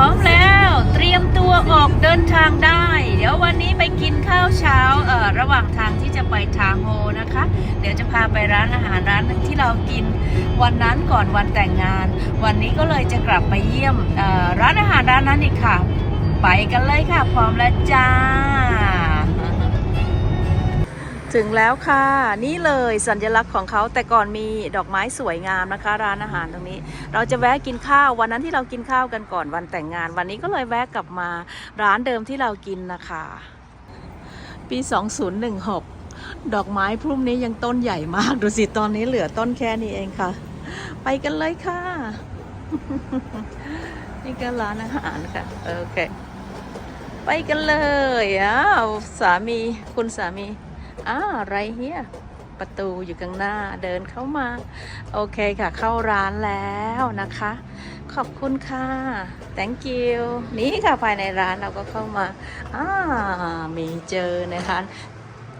ร้อมแล้วเตรียมตัวออกเดินทางได้ เดี๋ยววันนี้ไปกินข้าวเช้าเอ่อระหว่างทางที่จะไปทางโฮนะคะ เดี๋ยวจะพาไปร้านอาหารร้านหนึงที่เรากินวันนั้นก่อนวันแต่งงาน วันนี้ก็เลยจะกลับไปเยี่ยมเอ่อร้านอาหารร้านนั้นอีกค่ะ ไปกันเลยค่ะพร้อมแล้วจ้า ถึงแล้วค่ะ นี่เลยสัญลักษณ์ของเขาแต่ก่อนมีดอกไม้สวยงามนะคะ ร้านอาหารตรงนี้ เราจะแวะกินข้าววันนั้นที่เรากินข้าวกันก่อนวันแต่งงาน วันนี้ก็เลยแวะกลับมาร้านเดิมที่เรากินนะคะ ปี 2016 ดอกไม้พรุ่มนี้ยังต้นใหญ่มาก ดูสิตอนนี้เหลือต้นแค่นี้เองค่ะ ไปกันเลยค่ะ นี่ก็ร้านอาหารค่ะโอเคไปกันเลยอ้าวสามีคุณสามี อ้าอะไรเฮียประตูอยู่ข้างหน้าเดินเข้ามา โอเคค่ะ เข้าร้านแล้วนะคะ ขอบคุณค่ะ thank you นี่ค่ะภายในร้านเราก็เข้ามาอ่ามีเจอนะคะ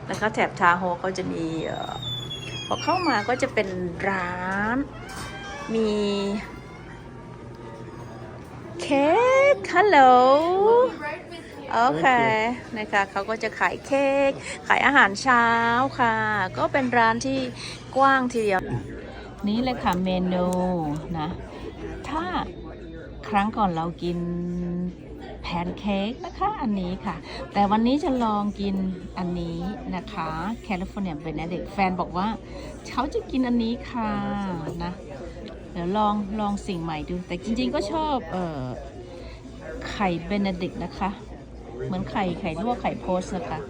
นะคะแถบทาโฮเขาจะมีออพอเข้ามาก็จะเป็นร้าน มีเค้กฮัลโหล โอเคนะคะเขาก็จะขายเค้กขายอาหารเช้าค่ะ ก็เป็นร้านที่กว้างทีเดียว นี่เลยค่ะเมนูนะ ถ้าครั้งก่อนเรากินแพนเค้กนะคะอันนี้ค่ะ แต่วันนี้จะลองกินอันนี้นะคะแคลิฟอร์เนียเบนเด็กแฟนบอกว่าเขาจะกินอันนี้ค่ะนะเดี๋ยวลองลองสิ่งใหม่ดู แต่จริงๆก็ชอบเออไข่เบนเด็กนะคะ เหมือนไข่ไข่ลวกไข่โพสต์นะคะ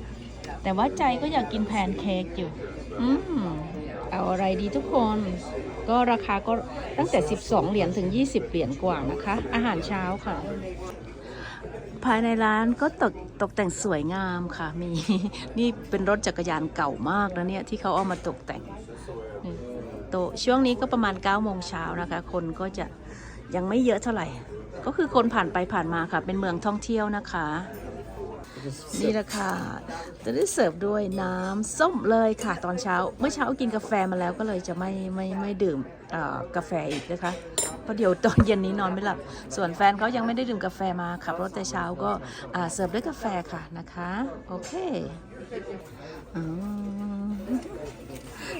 แต่ว่าใจก็อยากกินแพนเค้กอยู่ อืมเอาอะไรดีทุกคน ก็ราคาก็ตั้งแต่ 12 เหรียญถึง 20 เหรียญกว่านะคะ อาหารเช้าค่ะ ภายในร้านก็ตกตกแต่งสวยงามค่ะ มีนี่เป็นรถจักรยานเก่ามากนะเนี่ยที่เขาเอามาตกแต่งนี่โตะช่วงนี้ก็ประมาณ9โมงเช้านะคะ คนก็จะยังไม่เยอะเท่าไหร่ ก็คือคนผ่านไปผ่านมาค่ะ เป็นเมืองท่องเที่ยวนะคะ นี่แหละค่ะจะได้เสิร์ฟด้วยน้ำส้มเลยค่ะ ตอนเช้า เมื่อเช้ากินกาแฟมาแล้วก็เลยจะไม่ไม่ไม่ดื่มกาแฟอีกนะคะเพราะเดี๋ยวตอนเย็นนี้นอนไม่หลับ ส่วนแฟนเขายังไม่ได้ดื่มกาแฟมาขับรถแต่เช้าก็เสิร์ฟด้วยกาแฟค่ะนะคะ โอเค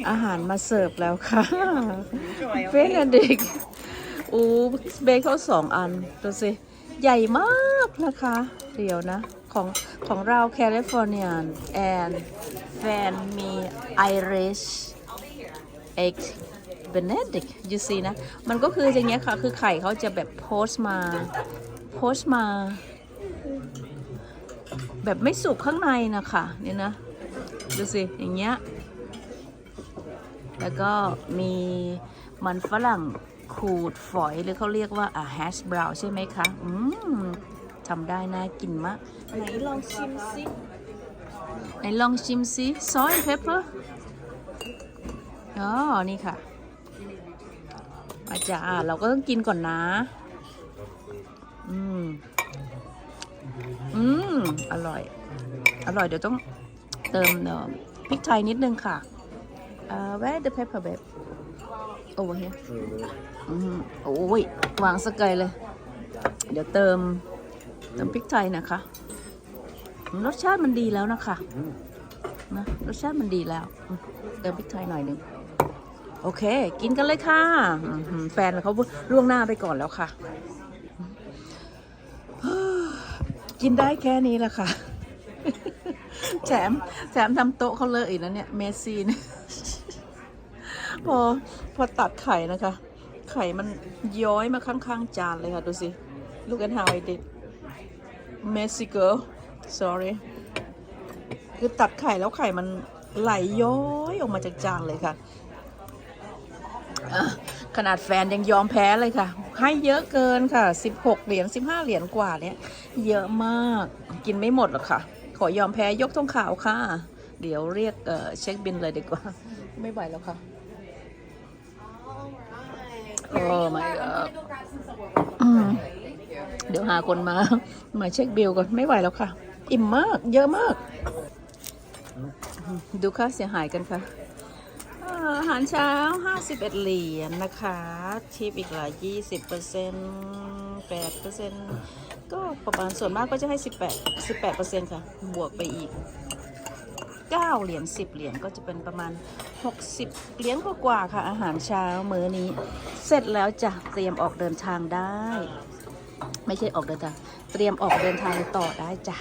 อาหารมาเสิร์ฟแล้วค่ะเบนเด็กอูเบคเขาสองอัน ดูสิ ใหญ่มากนะคะ เดี๋ยวนะ ของของเราแคลิฟอร์เนียแอนแฟนมีไอริชเอ็กเบเนดิกยูซีนะ มันก็คืออย่างเงี้ยค่ะ คือไข่เขาจะแบบโพสต์มา โพสต์มา แบบไม่สุกข้างในนะคะเนี่ยนะ ดูสิ อย่างเงี้ย แล้วก็มีมันฝรั่งขูดฝอยหรือเขาเรียกว่าอ่าแฮชบราวใช่ไหมคะ อืม ทำได้น่ากินมาก ไหนลองชิมสิไหนลองชิมสิซอสเพปเปอร์อ๋อ นี่ค่ะ อาจารย์เราก็ต้องกินก่อนนะ อืม อืม อร่อย อร่อยเดี๋ยวต้องเติมเอ่อพริกไทยนิดนึงค่ะเอ่อ where the pepper babe over here อืมโอ้ยวางสกายเลย เดี๋ยวเติม เติมพริกไทยนะคะ รสชาติมันดีแล้วนะคะนะรสชาติมันดีแล้ว เติมพริกไทยหน่อยหนึ่งโอเค กินกันเลยค่ะ แฟนเขาล่วงหน้าไปก่อนแล้วค่ะ กินได้แค่นี้แหละค่ะแถมแถมทำโต๊ะเขาเลยอีกนะเนี่ย เมซีนพอพอตัดไข่นะคะ ไข่มันย้อยมาข้างๆ จานเลยค่ะ ดูสิ look at how I did messy girl sorry คือตัดไข่แล้วไข่มันไหลย้อยออกมาจากจานเลยค่ะ ขนาดแฟนยังยอมแพ้เลยค่ะ ให้เยอะเกินค่ะ 16 เหรียญ15 เหรียญกว่าเนี่ย เยอะมากกินไม่หมดหรอกค่ะ ขอยอมแพ้ยกทงขาวค่ะ เดี๋ยวเรียกเเช็คบินเลยดีกว่า ไม่ไหวแล้วค่ะโอ้ my god เดี๋ยวหาคนมา มาเช็คบิลก่อนไม่ไหวแล้วค่ะ อิ่มมาก เยอะมาก ดูค่าเสียหายกันค่ะ อาหารเช้า 51 เหรียญนะคะทิปอีกหลาย20เปอร์เซ็นต์แปดเปอร์เซ็นต์ก็ประมาณส่วนมากก็จะให้สิบแปดสิบแปดเปอร์เซ็นต์ค่ะ บวกไปอีกเก้าเหรียญสิบเหรียญก็จะเป็นประมาณหกสิบเหรียญกว่าๆค่ะ อาหารเช้ามื้อนี้ เสร็จแล้วจ้ะเตรียมออกเดินทางได้ ไม่ใช่ออกเดินทาง เตรียมออกเดินทางต่อได้จ้ะ